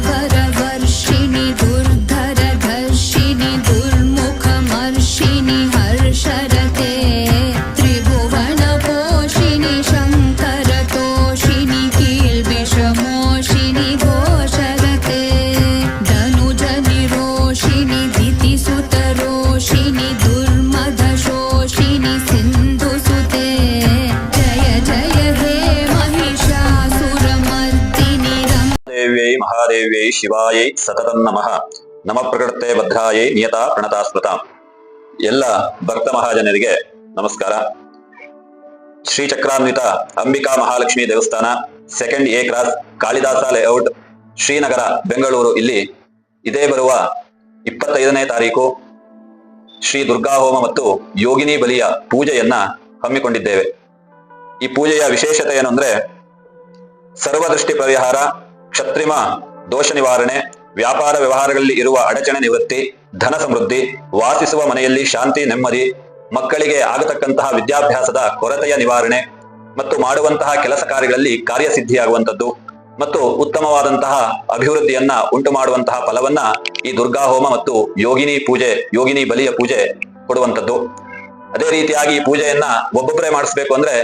But. ಮಹಾದೇವ್ಯೈ ಶಿವಾಯೈ ಸತತಂ ನಮಃ. ನಮ ಪ್ರಕೃತೆ ಭದ್ರಾಯೈ ನಿಯತಾ ಪ್ರಣತಾಸ್ಮೃತ. ಎಲ್ಲ ಭಕ್ತ ಮಹಾಜನರಿಗೆ ನಮಸ್ಕಾರ. ಶ್ರೀ ಚಕ್ರಾನ್ವಿತ ಅಂಬಿಕಾ ಮಹಾಲಕ್ಷ್ಮಿ ದೇವಸ್ಥಾನ second A cross Kalidasa layout Srinagar, Bengaluru. ಇಲ್ಲಿ ಇದೇ ಬರುವ ಇಪ್ಪತ್ತೈದನೇ ತಾರೀಕು ಶ್ರೀ ದುರ್ಗಾ ಹೋಮ ಮತ್ತು ಯೋಗಿನಿ ಬಲಿಯ ಪೂಜೆಯನ್ನ ಹಮ್ಮಿಕೊಂಡಿದ್ದೇವೆ. ಈ ಪೂಜೆಯ ವಿಶೇಷತೆ ಏನು ಅಂದ್ರೆ ಸರ್ವದೃಷ್ಟಿ ಪರಿಹಾರ ಕ್ಷತ್ರಿಮ, ದೋಷ ನಿವಾರಣೆ, ವ್ಯಾಪಾರ ವ್ಯವಹಾರಗಳಲ್ಲಿ ಇರುವ ಅಡಚಣೆ ನಿವೃತ್ತಿ, ಧನ ಸಮೃದ್ಧಿ, ವಾಸಿಸುವ ಮನೆಯಲ್ಲಿ ಶಾಂತಿ, ನೆಮ್ಮದಿ, ಮಕ್ಕಳಿಗೆ ಆಗತಕ್ಕಂತಹ ವಿದ್ಯಾಭ್ಯಾಸದ ಕೊರತೆಯ ನಿವಾರಣೆ ಮತ್ತು ಮಾಡುವಂತಹ ಕೆಲಸ ಕಾರ್ಯಗಳಲ್ಲಿ ಕಾರ್ಯಸಿದ್ಧಿಯಾಗುವಂಥದ್ದು ಮತ್ತು ಉತ್ತಮವಾದಂತಹ ಅಭಿವೃದ್ಧಿಯನ್ನ ಉಂಟು ಮಾಡುವಂತಹ ಫಲವನ್ನ ಈ ದುರ್ಗಾ ಹೋಮ ಮತ್ತು ಯೋಗಿನಿ ಪೂಜೆ, ಯೋಗಿನಿ ಬಲಿಯ ಪೂಜೆ ಕೊಡುವಂಥದ್ದು. ಅದೇ ರೀತಿಯಾಗಿ ಈ ಪೂಜೆಯನ್ನ ಒಬ್ಬೊಬ್ಬರೇ ಮಾಡಿಸ್ಬೇಕು ಅಂದ್ರೆ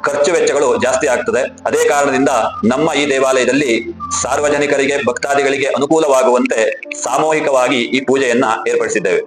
ಖರ್ಚು ವೆಚ್ಚಗಳು ಜಾಸ್ತಿ ಆಗ್ತದೆ. ಅದೇ ಕಾರಣದಿಂದ ನಮ್ಮ ಈ ದೇವಾಲಯದಲ್ಲಿ ಸಾರ್ವಜನಿಕರಿಗೆ, ಭಕ್ತಾದಿಗಳಿಗೆ ಅನುಕೂಲವಾಗುವಂತೆ ಸಾಮೂಹಿಕವಾಗಿ ಈ ಪೂಜೆಯನ್ನ ಏರ್ಪಡಿಸಿದ್ದೇವೆ.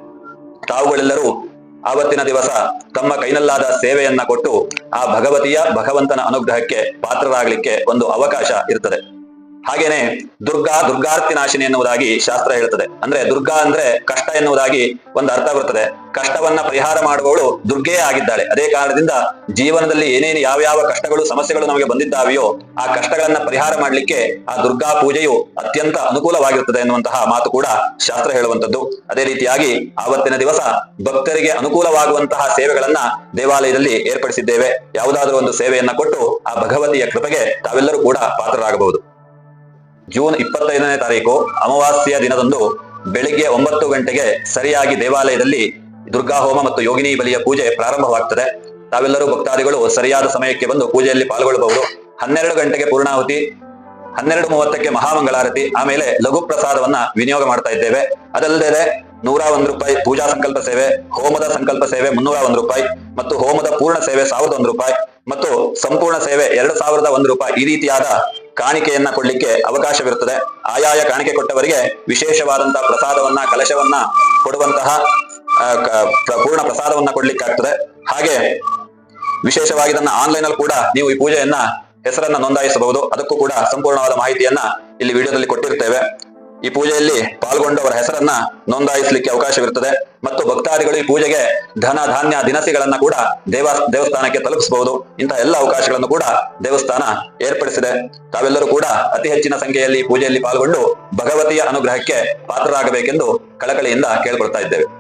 ತಾವುಗಳೆಲ್ಲರೂ ಆವತ್ತಿನ ದಿವಸ ತಮ್ಮ ಕೈನಲ್ಲಾದ ಸೇವೆಯನ್ನ ಕೊಟ್ಟು ಆ ಭಗವತಿಯ ಭಗವಂತನ ಅನುಗ್ರಹಕ್ಕೆ ಪಾತ್ರರಾಗಲಿಕ್ಕೆ ಒಂದು ಅವಕಾಶ ಇರ್ತದೆ. ಹಾಗೇನೆ ದುರ್ಗಾ ದುರ್ಗಾರ್ಥಿ ನಾಶಿನಿ ಎನ್ನುವುದಾಗಿ ಶಾಸ್ತ್ರ ಹೇಳುತ್ತದೆ ಅಂದ್ರೆ ದುರ್ಗಾ ಅಂದ್ರೆ ಕಷ್ಟ ಎನ್ನುವುದಾಗಿ ಒಂದು ಅರ್ಥ ಬರ್ತದೆ. ಕಷ್ಟವನ್ನ ಪರಿಹಾರ ಮಾಡುವವಳು ದುರ್ಗೆಯೇ ಆಗಿದ್ದಾಳೆ. ಅದೇ ಕಾರಣದಿಂದ ಜೀವನದಲ್ಲಿ ಏನೇನು ಯಾವ ಕಷ್ಟಗಳು, ಸಮಸ್ಯೆಗಳು ನಮಗೆ ಬಂದಿದ್ದಾವೆಯೋ ಆ ಕಷ್ಟಗಳನ್ನ ಪರಿಹಾರ ಮಾಡಲಿಕ್ಕೆ ಆ ದುರ್ಗಾ ಪೂಜೆಯು ಅತ್ಯಂತ ಅನುಕೂಲವಾಗಿರುತ್ತದೆ ಎನ್ನುವಂತಹ ಮಾತು ಕೂಡ ಶಾಸ್ತ್ರ ಹೇಳುವಂತದ್ದು ಅದೇ ರೀತಿಯಾಗಿ ಆವತ್ತಿನ ದಿವಸ ಭಕ್ತರಿಗೆ ಅನುಕೂಲವಾಗುವಂತಹ ಸೇವೆಗಳನ್ನ ದೇವಾಲಯದಲ್ಲಿ ಏರ್ಪಡಿಸಿದ್ದೇವೆ. ಯಾವುದಾದ್ರೂ ಒಂದು ಸೇವೆಯನ್ನ ಕೊಟ್ಟು ಆ ಭಗವತಿಯ ಕೃಪೆಗೆ ತಾವೆಲ್ಲರೂ ಕೂಡ ಪಾತ್ರರಾಗಬಹುದು. ಜೂನ್ ಇಪ್ಪತ್ತೈದನೇ ತಾರೀಕು ಅಮಾವಾಸ್ಯೆಯ ದಿನದಂದು ಬೆಳಿಗ್ಗೆ ಒಂಬತ್ತು ಗಂಟೆಗೆ ಸರಿಯಾಗಿ ದೇವಾಲಯದಲ್ಲಿ ದುರ್ಗಾ ಹೋಮ ಮತ್ತು ಯೋಗಿನಿ ಬಲಿಯ ಪೂಜೆ ಪ್ರಾರಂಭವಾಗ್ತದೆ. ತಾವೆಲ್ಲರೂ ಭಕ್ತಾದಿಗಳು ಸರಿಯಾದ ಸಮಯಕ್ಕೆ ಬಂದು ಪೂಜೆಯಲ್ಲಿ ಪಾಲ್ಗೊಳ್ಳಬಹುದು ಹನ್ನೆರಡು ಗಂಟೆಗೆ ಪೂರ್ಣಾಹುತಿ, ಹನ್ನೆರಡು ಮೂವತ್ತಕ್ಕೆ ಮಹಾಮಂಗಳಾರತಿ, ಆಮೇಲೆ ಲಘು ಪ್ರಸಾದವನ್ನ ವಿನಿಯೋಗ ಮಾಡ್ತಾ ಇದ್ದೇವೆ. ಅದಲ್ಲದೆ ನೂರ ಒಂದು ರೂಪಾಯಿ ಪೂಜಾ ಸಂಕಲ್ಪ ಸೇವೆ, ಹೋಮದ ಸಂಕಲ್ಪ ಸೇವೆ ಮುನ್ನೂರ ಒಂದು ರೂಪಾಯಿ ಮತ್ತು ಹೋಮದ ಪೂರ್ಣ ಸೇವೆ ಸಾವಿರದ ಒಂದು ರೂಪಾಯಿ ಮತ್ತು ಸಂಪೂರ್ಣ ಸೇವೆ ಎರಡು ಸಾವಿರದ ಒಂದು ರೂಪಾಯಿ ಈ ರೀತಿಯಾದ ಕಾಣಿಕೆಯನ್ನ ಕೊಡ್ಲಿಕ್ಕೆ ಅವಕಾಶವಿರುತ್ತದೆ. ಆಯಾಯ ಕಾಣಿಕೆ ಕೊಟ್ಟವರಿಗೆ ವಿಶೇಷವಾದಂತಹ ಪ್ರಸಾದವನ್ನ, ಕಲಶವನ್ನ ಕೊಡುವಂತಹ ಪೂರ್ಣ ಪ್ರಸಾದವನ್ನ ಕೊಡ್ಲಿಕ್ಕೆ ಆಗ್ತದೆ ಹಾಗೆ ವಿಶೇಷವಾಗಿ ಇದನ್ನ ಆನ್ಲೈನ್ ಅಲ್ಲಿ ಕೂಡ ನೀವು ಈ ಪೂಜೆಯನ್ನ ಹೆಸರನ್ನ ನೋಂದಾಯಿಸಬಹುದು. ಅದಕ್ಕೂ ಕೂಡ ಸಂಪೂರ್ಣವಾದ ಮಾಹಿತಿಯನ್ನ ಇಲ್ಲಿ ವಿಡಿಯೋದಲ್ಲಿ ಕೊಟ್ಟಿರ್ತೇವೆ. ಈ ಪೂಜೆಯಲ್ಲಿ ಪಾಲ್ಗೊಂಡವರ ಹೆಸರನ್ನ ನೋಂದಾಯಿಸಲಿಕ್ಕೆ ಅವಕಾಶವಿರುತ್ತದೆ. ಮತ್ತು ಭಕ್ತಾದಿಗಳು ಈ ಪೂಜೆಗೆ ಧನ ಧಾನ್ಯ ದಿನಸಿಗಳನ್ನ ಕೂಡ ದೇವ ದೇವಸ್ಥಾನಕ್ಕೆ ತಲುಪಿಸಬಹುದು. ಇಂತಹ ಎಲ್ಲ ಅವಕಾಶಗಳನ್ನು ಕೂಡ ದೇವಸ್ಥಾನ ಏರ್ಪಡಿಸಿದೆ. ತಾವೆಲ್ಲರೂ ಕೂಡ ಅತಿ ಹೆಚ್ಚಿನ ಸಂಖ್ಯೆಯಲ್ಲಿ ಪೂಜೆಯಲ್ಲಿ ಪಾಲ್ಗೊಂಡು ಭಗವತಿಯ ಅನುಗ್ರಹಕ್ಕೆ ಪಾತ್ರರಾಗಬೇಕೆಂದು ಕಳಕಳಿಯಿಂದ ಕೇಳ್ಕೊಳ್ತಾ ಇದ್ದೇವೆ.